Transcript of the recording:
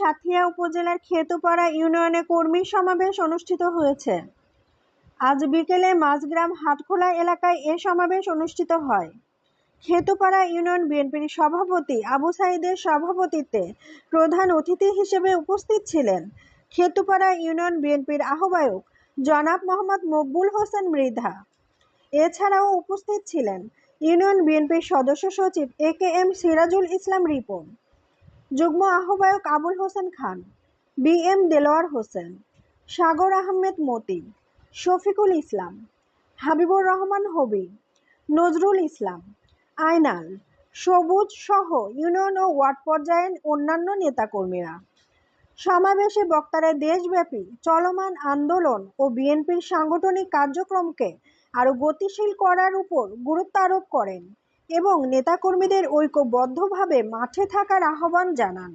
সাথিয়া উপজেলার খেতুপাড়া ইউনিয়নে কর্মী সমাবেশ অনুষ্ঠিত হয়েছে। আজ বিকেলে মাঝগ্রাম হাটখোলা এলাকায় এ সমাবেশ অনুষ্ঠিত হয়। খেতুপাড়া ইউনিয়ন বিএনপির সভাপতি আবু সাইদের সভাপতিত্বে প্রধান অতিথি হিসেবে উপস্থিত ছিলেন খেতুপাড়া ইউনিয়ন বিএনপির আহ্বায়ক জনাব মোহাম্মদ মকবুল হোসেন মৃধা। এছাড়াও উপস্থিত ছিলেন ইউনিয়ন বিএনপির সদস্য সচিব A K M Sirajul Islam Ripon. যুগ্ম আহ্বায়ক আবুল হোসেন খান, বি এম দেলোয়ার হোসেন, সাগর আহমেদ মতি, শফিকুল ইসলাম, হাবিবুর রহমান হবি, নজরুল ইসলাম, আয়নাল, সবুজ সহ ইউনিয়ন ও ওয়ার্ড পর্যায়ের অন্যান্য নেতাকর্মীরা। সমাবেশে বক্তারা দেশব্যাপী চলমান আন্দোলন ও বিএনপির সাংগঠনিক কার্যক্রমকে আরও গতিশীল করার উপর গুরুত্ব আরোপ করেন। এবং নেতাকর্মীদের ঐক্যবদ্ধভাবে মাঠে থাকার আহ্বান জানান।